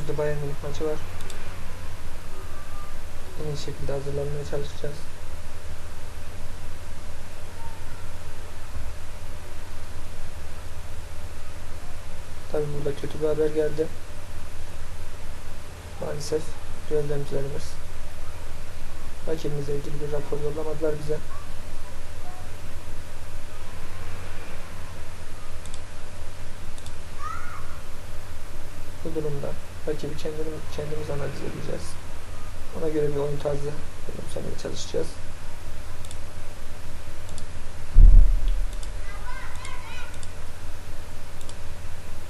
Önümüzde Bayern Münih maçı var. En iyi şekilde hazırlanmaya çalışacağız. Tabi burada kötü bir haber geldi. Maalesef gözlemcilerimiz rakibimizle ilgili bir rapor yollamadılar bize. Bu durumda rakibi kendimiz, kendimiz analiz edeceğiz. Ona göre bir oyun tarzı benimsemeye çalışacağız.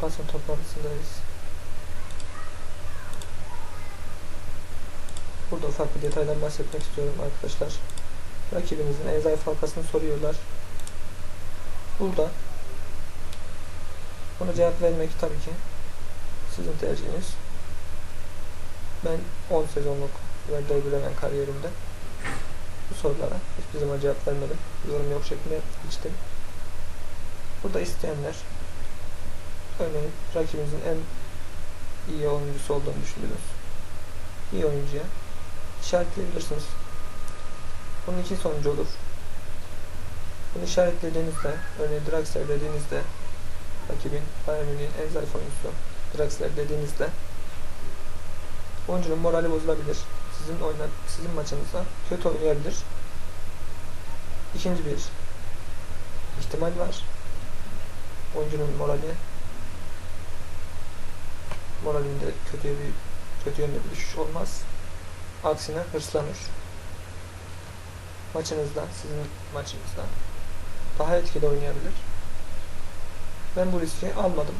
Basın toplantısındayız. Burada ufak bir detaydan bahsetmek istiyorum arkadaşlar. Rakibinizin en zayıf halkasını soruyorlar. Burada buna cevap vermek tabii ki sizin tercihiniz. Ben 10 sezonluk Werder Bremen kariyerimde bu sorulara hiçbir zaman cevap vermedim. Yorum yok şeklinde geçtim. Burada isteyenler örneğin rakibinizin en iyi oyuncusu olduğunu düşündüğünüz iyi oyuncuya işaretleyebilirsiniz. Bunun iki sonucu olur. Bunu işaretlediğinizde, örneğin Draxler dediğinizde rakibin Bayern Münih'in en zayıf oyuncusu Draxler dediğinizde oyuncunun morali bozulabilir. Sizin oyna, sizin maçınızda kötü oynayabilir. İkinci bir ihtimal var. Oyuncunun morali moralinde kötü bir kötü yönde bir düşüş olmaz. Aksine hırslanır. Maçınızda, sizin maçınızda daha etkili oynayabilir. Ben bu riski almadım.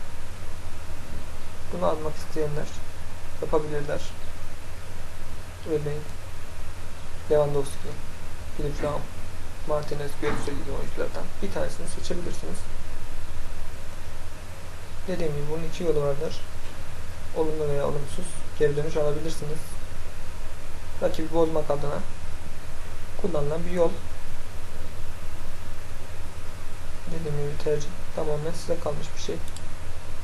Bunu almak isteyenler yapabilirler. Örneğin Lewandowski, Philip Lahm, Martinez, Götze gibi oyunculardan bir tanesini seçebilirsiniz. Dediğim gibi bunun iki yolu vardır. Olumlu veya olumsuz geri dönüş alabilirsiniz. Rakibi bozmak adına kullanılan bir yol. Dediğim gibi tercih tamamen size kalmış bir şey.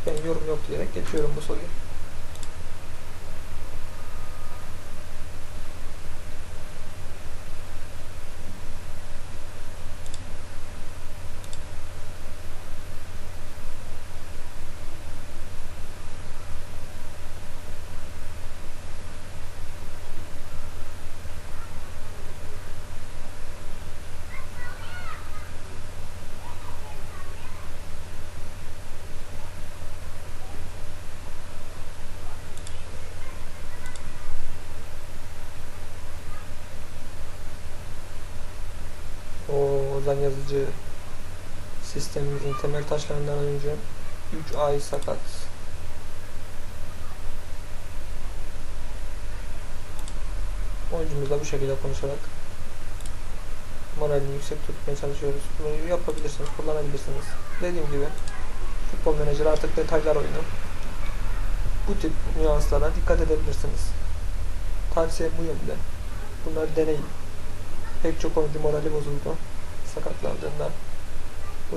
Ben yorum yok diyerek geçiyorum bu soruyu. Ozan Yazıcı sistemimizin temel taşlarından önce 3 ay sakat. Oyuncumuzla bu şekilde konuşarak moralini yüksek tutmaya çalışıyoruz. Bunu yapabilirsiniz, kullanabilirsiniz. Dediğim gibi futbol menajeri artık detaylar oyunu. Bu tip nüanslara dikkat edebilirsiniz. Tavsiye bu yönde. Bunları deneyin. Pek çok oyuncu morali bozuldu.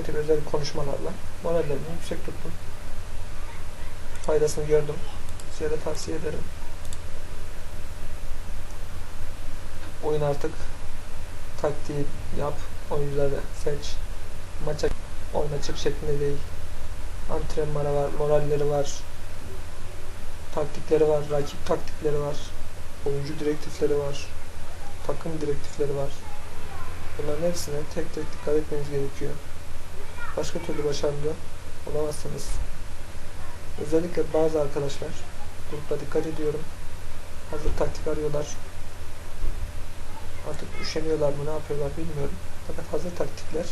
Bu tip özel konuşmalarla morallerini yüksek tuttum. Faydasını gördüm. Size de tavsiye ederim. Oyun artık taktiği yap, oyuncuları seç, maça oyna çık şeklinde değil. Antrenmanı var, moralleri var, taktikleri var, rakip taktikleri var, oyuncu direktifleri var, takım direktifleri var. Bunların hepsine tek tek dikkat etmeniz gerekiyor. Başka türlü başarılı olamazsınız. Özellikle bazı arkadaşlar grupta dikkat ediyorum. Hazır taktik arıyorlar. Artık üşeniyorlar mı ne yapıyorlar bilmiyorum. Fakat hazır taktikler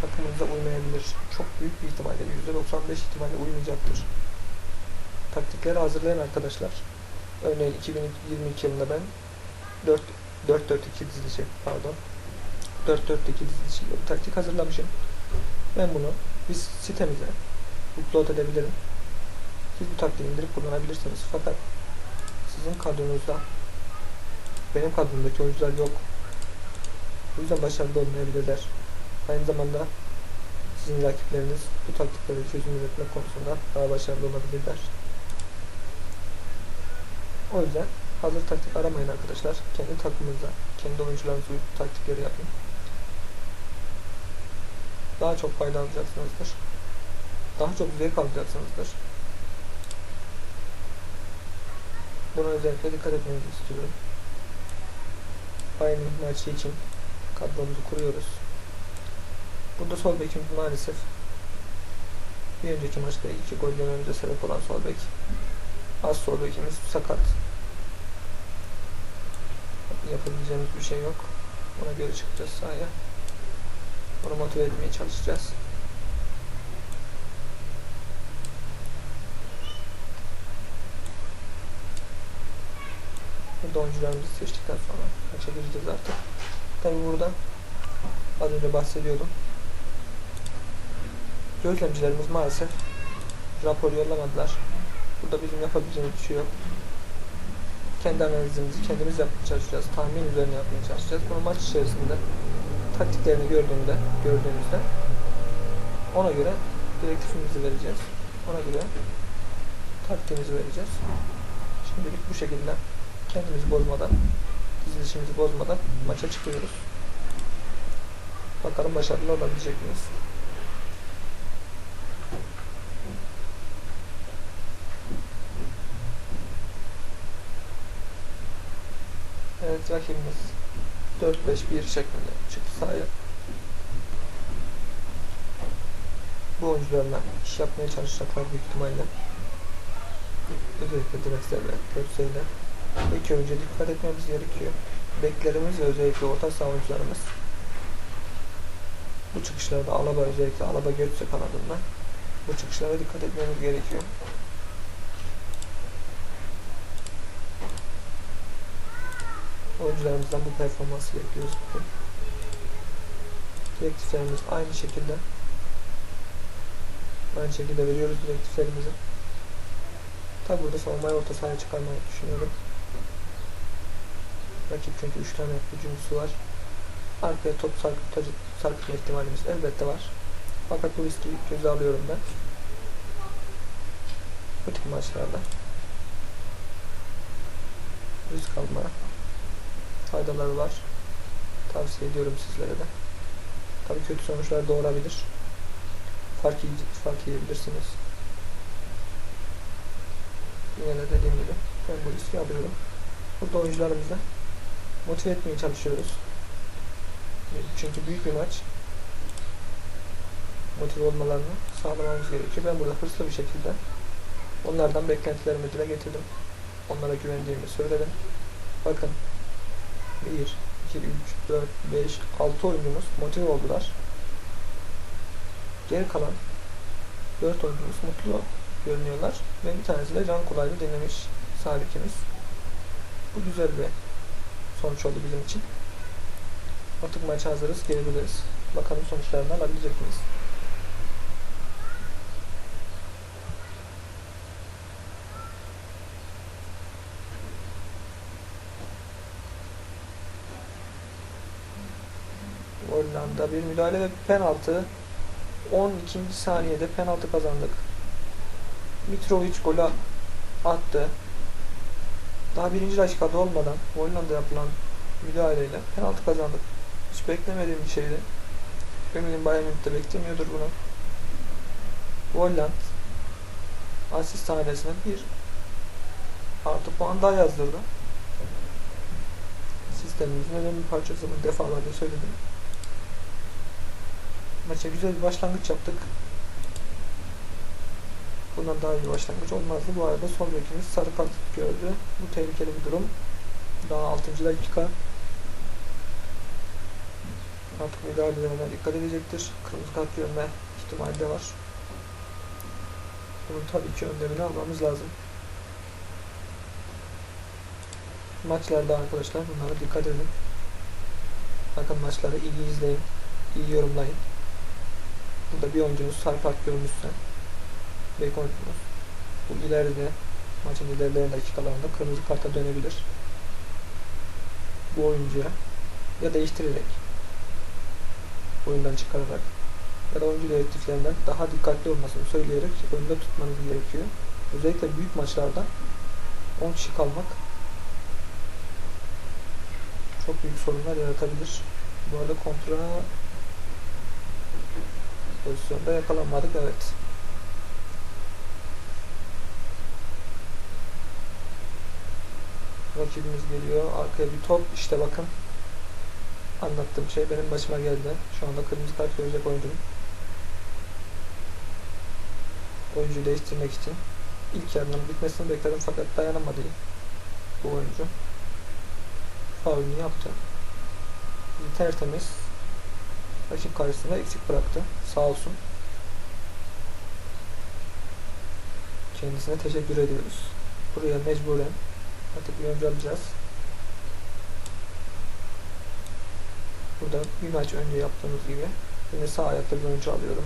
takımınıza uymayabilir. Çok büyük bir ihtimalle %95 ihtimalle uymayacaktır. Taktikleri hazırlayan arkadaşlar. Örneğin 2022 yılında ben 4 4 4 2 dizilişi pardon 4 4 2 dizilişi taktik hazırlamışım. Ben bunu biz sitemize upload edebilirim. Siz bu taktiği indirip kullanabilirsiniz. Fakat sizin kadronuzda benim kadromdaki oyuncular yok. Bu yüzden başarılı olmayabilirler. Aynı zamanda sizin rakipleriniz bu taktikleri çözüm üretmek konusunda daha başarılı olabilirler. O yüzden hazır taktik aramayın arkadaşlar. Kendi takımınıza, kendi oyuncularınıza uygun taktikleri yapın. Daha çok fayda alacaksınızdır. Daha çok zevk alacaksınızdır. Buna özellikle dikkat etmenizi istiyorum. Bayern maçı için kadromuzu kuruyoruz. Burada sol bekimiz maalesef bir önceki maçta iki gol yememize sebep olan sol bek. Az sol bekimiz sakat. Yapabileceğimiz bir şey yok. Ona göre çıkacağız sahaya. Onu motive etmeye çalışacağız. Burada oyuncularımızı seçtikten sonra maça gireceğiz artık. Tabi burada az önce bahsediyordum. Gözlemcilerimiz maalesef rapor yollamadılar. Burada bizim yapabileceğimiz bir şey yok. Kendi analizimizi kendimiz yapmaya çalışacağız. Tahmin üzerine yapmaya çalışacağız. Bunu maç içerisinde taktiklerini gördüğünde, gördüğümüzde ona göre direktifimizi vereceğiz. Ona göre taktiğimizi vereceğiz. Şimdilik bu şekilde kendimizi bozmadan, dizilişimizi bozmadan maça çıkıyoruz. Bakalım başarılı olabilecek miyiz? Evet rakibimiz 4-5-1 şeklinde çıktı sahaya. Bu oyuncularla iş yapmaya çalışacaklar büyük ihtimalle. Özellikle Drexler'le, Götze'yle. İlk önce dikkat etmemiz gerekiyor. Beklerimiz ve özellikle orta saha oyuncularımız bu çıkışlarda Alaba özellikle Alaba Götze kanadında bu çıkışlara dikkat etmemiz gerekiyor. Oyuncularımızdan bu performansı bekliyoruz bugün. Direktiflerimiz aynı şekilde aynı şekilde veriyoruz direktiflerimizi. Tabi burada savunmayı orta sahaya çıkarmayı düşünüyorum. Rakip çünkü 3 tane hücumcusu var. Arkaya top sarkıtma ihtimalimiz elbette var. Fakat bu riski göze alıyorum ben. Bu tip maçlarda risk alma faydaları var. Tavsiye ediyorum sizlere de. Tabii kötü sonuçlar doğurabilir. Fark, fark yiyebilirsiniz. Yine de dediğim gibi ben bu riski alıyorum. Burada oyuncularımızla motive etmeye çalışıyoruz. Çünkü büyük bir maç. Motive olmalarını sağlamamız gerekiyor. Ben burada hırslı bir şekilde onlardan beklentilerimi dile getirdim. Onlara güvendiğimi söyledim. Bakın 1, 2, 3, 4, 5, 6 oyuncumuz motive oldular. Geri kalan 4 oyuncumuz mutlu görünüyorlar. Ve bir tanesi de can kolaylı dinlemiş sabikimiz. Bu güzel bir sonuç oldu bizim için. Artık maça hazırız, gelebiliriz. Bakalım sonuçlarını alabilecek miyiz? Hollanda bir müdahale ve penaltı. 12. saniyede penaltı kazandık. Mitrovic golü attı. Daha birinci dakikada olmadan Hollanda yapılan müdahaleyle penaltı kazandık. Hiç beklemediğim bir şeydi. Eminim Bayern Münih'te beklemiyordur bunu. Holland asist tanesine bir artı puan daha yazdırdı. Sistemimizin önemli bir parçası bunu defalarca söyledim. Maça güzel bir başlangıç yaptık. Bundan daha iyi başlangıç olmazdı. Bu arada sol bekimiz sarı kart gördü. Bu tehlikeli bir durum. Daha 6. dakika. Artık müdahalelerine dikkat edecektir. Kırmızı kart görme ihtimali de var. Bunun tabii ki önlemini almamız lazım. Maçlarda arkadaşlar bunlara dikkat edin. Bakın maçları iyi izleyin. iyi yorumlayın. Burada bir oyuncunuz sarı kart görmüşse bek oyuncumuz bu ileride maçın ilerleyen dakikalarında kırmızı karta dönebilir. Bu oyuncuya ya değiştirerek oyundan çıkararak ya da oyuncu direktiflerinden daha dikkatli olmasını söyleyerek oyunda tutmanız gerekiyor. Özellikle büyük maçlarda 10 kişi kalmak çok büyük sorunlar yaratabilir. Bu arada kontra pozisyonda yakalanmadık evet. Rakibimiz geliyor. Arkaya bir top. İşte bakın. Anlattığım şey benim başıma geldi. Şu anda kırmızı kart görecek oyuncum. Oyuncuyu değiştirmek için ilk yarının bitmesini bekledim fakat dayanamadı bu oyuncu. Faulünü yaptı. Tertemiz rakip karşısında eksik bıraktı. Sağ olsun. Kendisine teşekkür ediyoruz. Buraya mecburen artık bir oyuncu alacağız. Burada bir maç önce yaptığımız gibi yine sağ ayakta bir oyuncu alıyorum.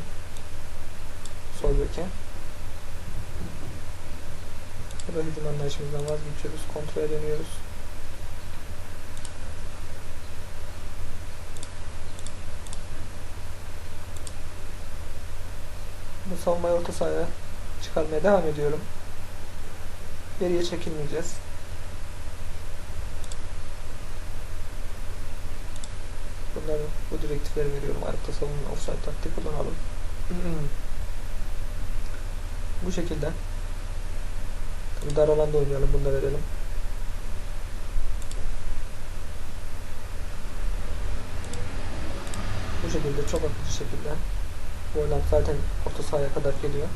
Sol beke. Burada hücum anlayışımızdan vazgeçiyoruz. Kontrole dönüyoruz. Savunmayı orta sahaya çıkarmaya devam ediyorum. Geriye çekilmeyeceğiz. Bunları bu direktifleri veriyorum. Ayakta savunma offside taktik kullanalım. bu şekilde. Tabii dar alanda oynayalım. Bunu da verelim. Bu şekilde çok akıcı şekilde. Boylam zaten orta sahaya kadar geliyor.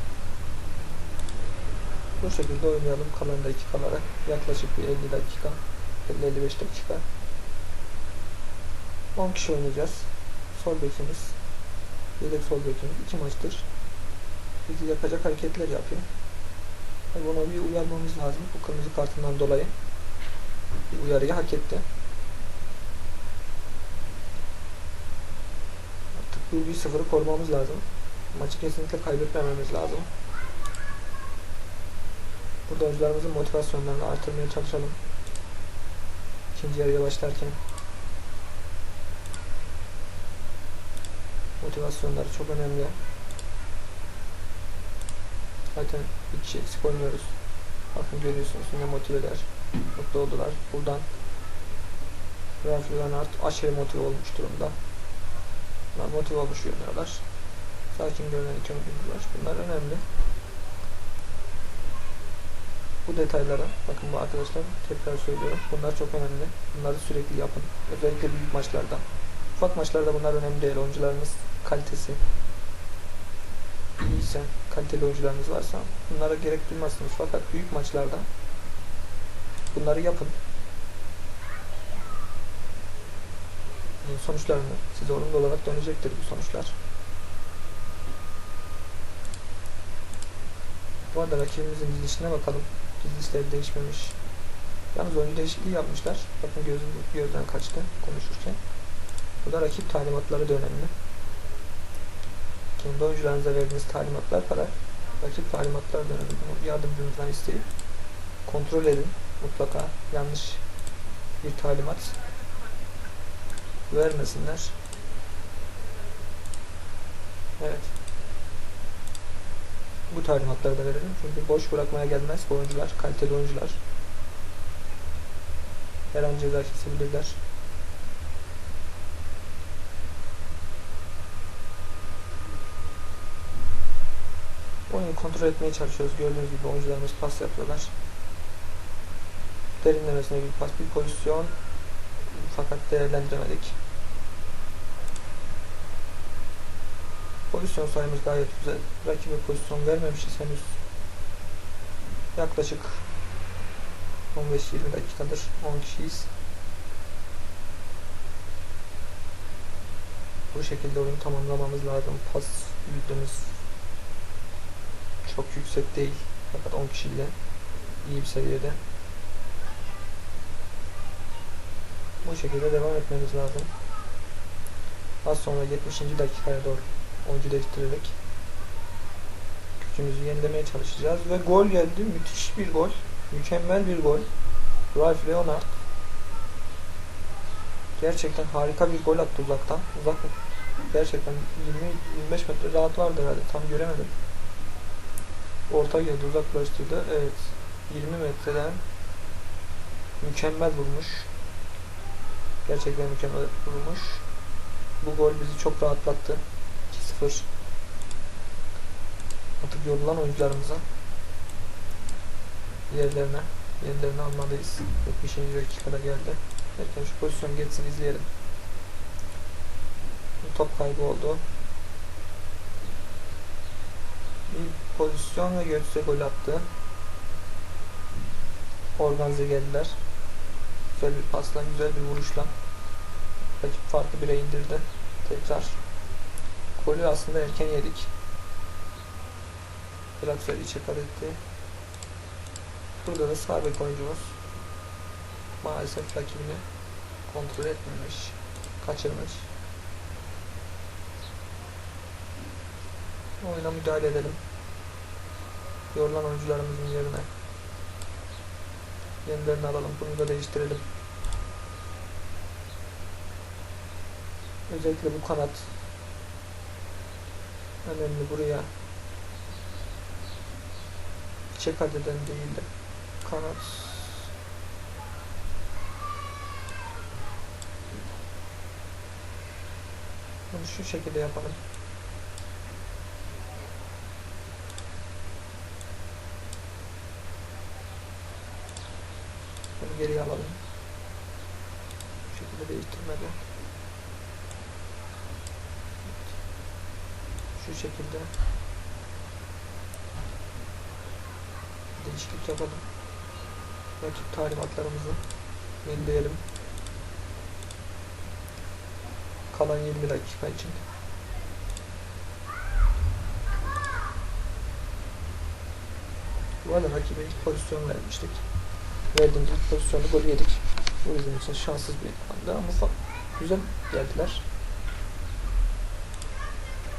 Bu şekilde oynayalım kalan dakikalara. Yaklaşık bir 50 dakika. 50-55 dakika. 10 kişi oynayacağız. Sol bekimiz. Yedek sol bekimiz. 2 maçtır. Bizi yapacak hareketler yapıyor. Tabii Buna bir uyarmamız lazım. Bu kırmızı kartından dolayı. Bir uyarıyı hak etti. Artık bu 1-0'ı korumamız lazım. Maçı kesinlikle kaybetmememiz lazım. Burada oyuncularımızın motivasyonlarını artırmaya çalışalım. İkinci yarıya başlarken. Motivasyonları çok önemli. Zaten bir kişi eksik oynuyoruz. Bakın görüyorsunuz ne motiveler. Mutlu oldular. Buradan Ralph Leonard aşırı motive olmuş durumda. Bunlar motive olmuş görünüyorlar. Sakin görünen iki var. Bunlar önemli. Bu detaylara bakın bu arkadaşlar tekrar söylüyorum. Bunlar çok önemli. Bunları sürekli yapın. Özellikle büyük maçlarda. Ufak maçlarda bunlar önemli değil. Oyuncularınız kalitesi iyiyse, kaliteli oyuncularınız varsa bunlara gerek duymazsınız. Fakat büyük maçlarda bunları yapın. Sonuçlarını size olumlu olarak dönecektir bu sonuçlar. Bu arada rakibimizin dizilişine bakalım. Dizilişleri değişmemiş. Yalnız oyuncu değişikliği yapmışlar. Bakın gözüm gözden kaçtı konuşurken. Bu da rakip talimatları da önemli. Kendi oyuncularınıza verdiğiniz talimatlar kadar rakip talimatlar da önemli. Yardımcınızdan isteyip kontrol edin. Mutlaka yanlış bir talimat vermesinler. Evet. Bu talimatları da verelim. Çünkü boş bırakmaya gelmez oyuncular. Kaliteli oyuncular. Her an ceza kesebilirler. Oyunu kontrol etmeye çalışıyoruz. Gördüğünüz gibi oyuncularımız pas yapıyorlar. Derinlemesine bir pas, bir pozisyon. Fakat değerlendiremedik. Pozisyon sayımız gayet güzel. Rakibe pozisyon vermemişiz henüz. Yaklaşık 15-20 dakikadır 10 kişiyiz. Bu şekilde oyunu tamamlamamız lazım. Pas yüzdemiz çok yüksek değil. Fakat 10 kişiyle iyi bir seviyede. Bu şekilde devam etmemiz lazım. Az sonra 70. dakikaya doğru oyuncu değiştirerek gücümüzü yenilemeye çalışacağız. Ve gol geldi. Müthiş bir gol. Mükemmel bir gol. Ralph Leonard gerçekten harika bir gol attı uzaktan. Uzak gerçekten 20-25 metre rahat vardı herhalde. Tam göremedim. Orta geldi uzaklaştırdı. Evet. 20 metreden mükemmel vurmuş. Gerçekten mükemmel vurmuş. Bu gol bizi çok rahatlattı. 2-0. Artık yorulan oyuncularımıza yerlerine yerlerine almalıyız. 70. dakikada geldi. Derken şu pozisyon geçsin izleyelim. Top kaybı oldu. Bir pozisyon ve Götze gol attı. Organize geldiler. Güzel bir pasla, güzel bir vuruşla. Rakip farkı bire indirdi. Tekrar. Golü aslında erken yedik. Galatasaray içe kat etti. Burada da sağ bek oyuncumuz maalesef rakibini kontrol etmemiş. Kaçırmış. Oyuna müdahale edelim. Yorulan oyuncularımızın yerine. Yenilerini alalım. Bunu da değiştirelim. Özellikle bu kanat önemli buraya çek eden değil de kanat bunu şu şekilde yapalım. Geriye alalım. Bu şekilde değiştirmeden. Şu şekilde değişiklik yapalım. Rakip talimatlarımızı yenileyelim. Kalan 20 dakika için. Bu arada rakibe ilk pozisyon vermiştik. Verdiğimiz ilk pozisyonu gol yedik. Bu bizim için şanssız bir anda ama güzel geldiler.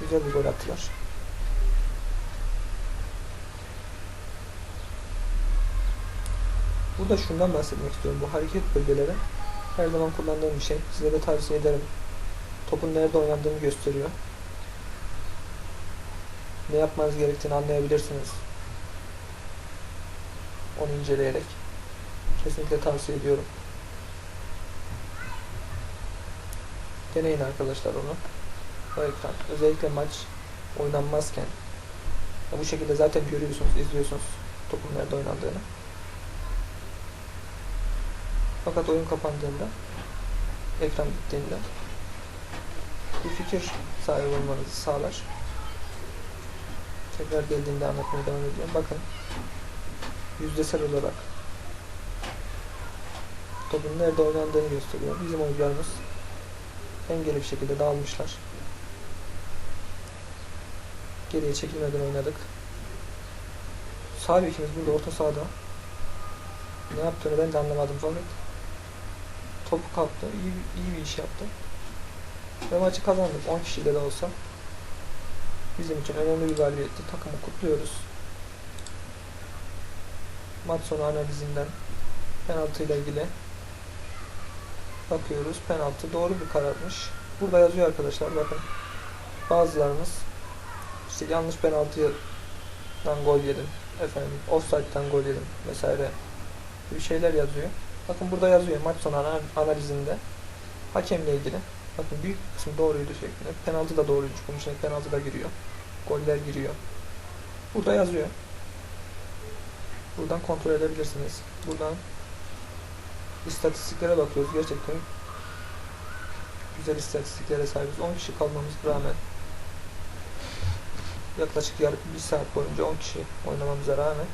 Güzel bir gol attılar. Burada şundan bahsetmek istiyorum. Bu hareket bölgeleri her zaman kullandığım bir şey. Size de tavsiye ederim. Topun nerede oynandığını gösteriyor. Ne yapmanız gerektiğini anlayabilirsiniz. Onu inceleyerek. Kesinlikle tavsiye ediyorum. Deneyin arkadaşlar onu. O ekran. Özellikle maç oynanmazken ya bu şekilde zaten görüyorsunuz, izliyorsunuz topun nerede oynandığını. Fakat oyun kapandığında, ekran bittiğinde bir fikir sahibi olmanızı sağlar. Tekrar geldiğinde anlatmaya devam ediyorum. Bakın yüzdesel olarak topun nerede oynandığını gösteriyor. Bizim oyuncularımız dengeli bir şekilde dağılmışlar. Geriye çekilmeden oynadık. Sağ bekimiz burada orta sahada. Ne yaptığını ben de anlamadım fakat topu kaptı. İyi, iyi bir iş yaptı. Ve maçı kazandık. 10 kişiyle de olsa. Bizim için önemli bir galibiyetti. Takımı kutluyoruz. Maç sonu analizinden penaltıyla ilgili bakıyoruz. Penaltı doğru bir kararmış. Burada yazıyor arkadaşlar bakın. Bazılarınız işte yanlış penaltıdan gol yedim. Efendim offside'den gol yedim vesaire bir şeyler yazıyor. Bakın burada yazıyor maç sonu ana- analizinde hakemle ilgili. Bakın büyük kısmı doğruydu şeklinde. Penaltı da doğruymuş. Bunun içine penaltı da giriyor. Goller giriyor. Burada yazıyor. Buradan kontrol edebilirsiniz. Buradan istatistiklere bakıyoruz. Gerçekten güzel istatistiklere sahibiz. 10 kişi kalmamız rağmen yaklaşık yarım bir saat boyunca 10 kişi oynamamıza rağmen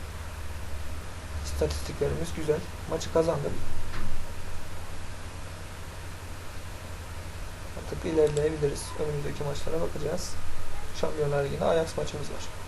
istatistiklerimiz güzel. Maçı kazandık. Artık ilerleyebiliriz. Önümüzdeki maçlara bakacağız. Şampiyonlar Ligi'nde Ajax maçımız var.